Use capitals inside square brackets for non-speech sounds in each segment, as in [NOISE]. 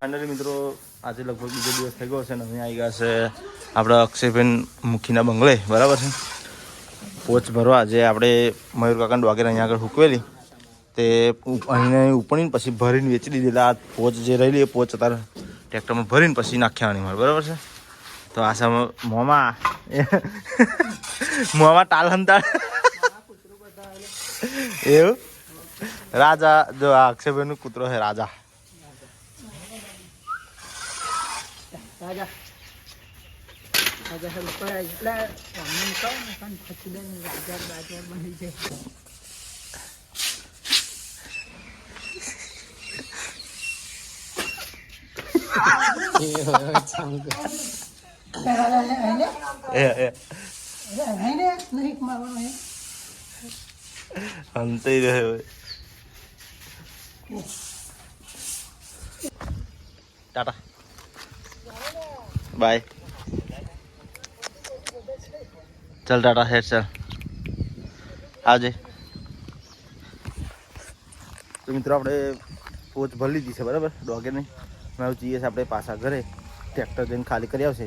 Finally મિત્રો, આજે લગભગ બીજો દિવસ થઈ ગયો છે ને અહીંયા આવી ગયા છે આપણા અક્ષયબેન મુખીના બંગલે, બરાબર છે? પોચ ભરવા જે આપણે મયુર કાકાના ડોગેર અહીંયા આગળ હુકવેલી. તે અહીંયા ઉપણીને પછી ભરીને વેચી દીધી આ પોચ જે રહેલી એ પોચ અત્યારે ટ્રેક્ટરમાં ભરીને પછી નાખ્યાવાની મારે, બરાબર છે? તો આ સામે મોમાં [LAUGHS] મોમાં ટાલ હંતાળ એવું? રાજા જો આ અક્ષયભાઈનો કૂતરો છે રાજા. રાજા એ. નહીં પડાય હંતાઈ રહ્યો ટાટા બાય ચાલ ટાટા હેડ ચાલ આજે તો મિત્રો આપણે પોચ ભરી લીધી છે બરાબર? ડોગે નહીં. હવે જઈએ છે આપણે પાછા ઘરે ટ્રેક્ટર જઈને ખાલી કરી આવશે.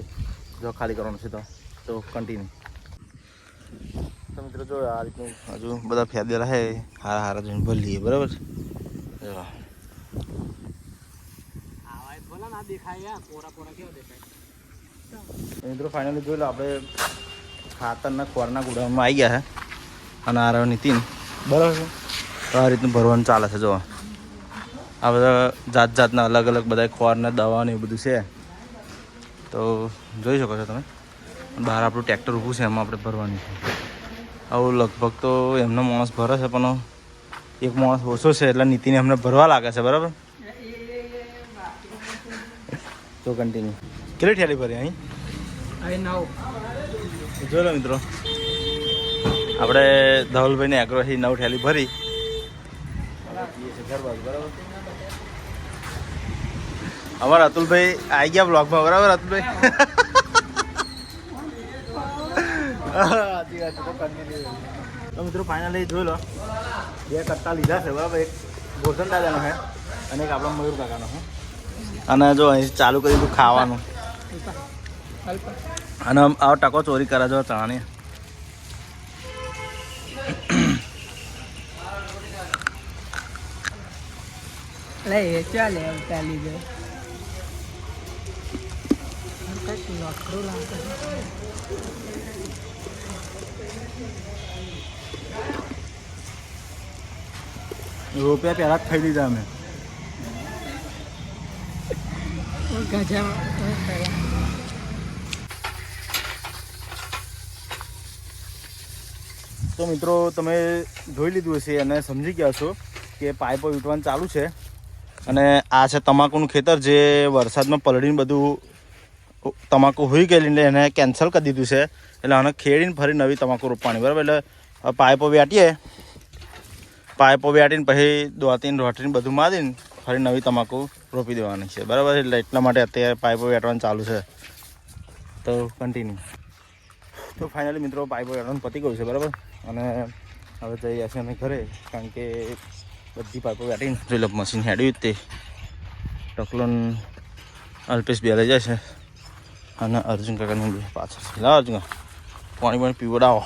જો ખાલી કરવાનું છે તો. તો કન્ટિન્યુ મિત્રો, જો આ રીતનું હજુ બધા ફેદેલા છે હારા હારા જોઈને ભરી લઈએ, બરાબર તો મિત્રો ફાઇનલી જોઈ લો, આપણે ખાતરના ખોરના ગોડાઉનમાં આવી ગયા છે, અને આ નીતિન. બરાબર છે? આ રીતનું ભરવાનું ચાલે છે, જો. આ બધા જાત જાતના અલગ અલગ બધા ખોરને દવા એવું બધું છે. તો જોઈ શકો છો તમે. બહાર આપણું ટ્રેક્ટર ઊભું છે, એમાં આપણે ભરવાની છે. આવું લગભગ તો એમનો માણસ ભરે છે પણ એક માણસ ઓછો છે એટલે નીતિને અમને ભરવા લાગે છે બરાબર? તો કન્ટિન્યુ કેટલી ઠેલી ભરી અહીં? જો લો મિત્રો. આપણે ધવલભાઈને આગ્રહી નવ ઠેલી ભરી. અમારા અતુલભાઈ આવી ગયા બ્લોગમાં બરાબર અતુલભાઈ? [LAUGHS] [LAUGHS] વાત છે, તો મિત્રો ફાઇનલી જોઈ લો. બે કટ્ટા લીધા છે બરાબર. એક ગોસન દાદાનો છે અને એક આપણા મયુર કાકાનો છે. અને જો અહીં ચાલુ કરી દીધું ખાવાનું. અને આવો ટકો ચોરી કરે જો ચણાની. લે ચાલે ચાલી જાય. કંઈક નોકરું લાગે રૂપિયા પહેલા જ ખાઈ લીધા અમે. તો મિત્રો, તમે જોઈ લીધું હશે અને સમજી ગયા છો કે પાઇપો વીટવાનું ચાલુ છે. અને આ છે તમાકુનું ખેતર જે વરસાદમાં પલળીને બધું તમાકુ હોઈ ગયેલી એટલે એને કેન્સલ કરી દીધું છે. એટલે આને ખેડીને ફરી નવી તમાકુ રોપવાની, બરાબર? એટલે પાઇપો વ્યાટીએ પાઇપો વ્યાટીને પછી દોતીને રોટીને બધું મારીને ફરી નવી તમાકુ રોપી દેવાની છે, બરાબર? એટલે એટલા માટે અત્યારે પાઇપો વેટવાનું ચાલુ છે. તો કન્ટિન્યુ તો ફાઇનલી મિત્રો પાઇપો વેટવાનું પતી ગયું છે, બરાબર? અને હવે જઈ જશે અમે ઘરે, કારણ કે બધી પાઇપો વેટીને ડ્રિલઅપ મશીન હેડ્યું તે ટકલોન અલ્પેશ બે લઈ જાય છે. અને અર્જુન કાકાની બે પાછળ છે અર્જુન. પાણી પાણી પીવડાવો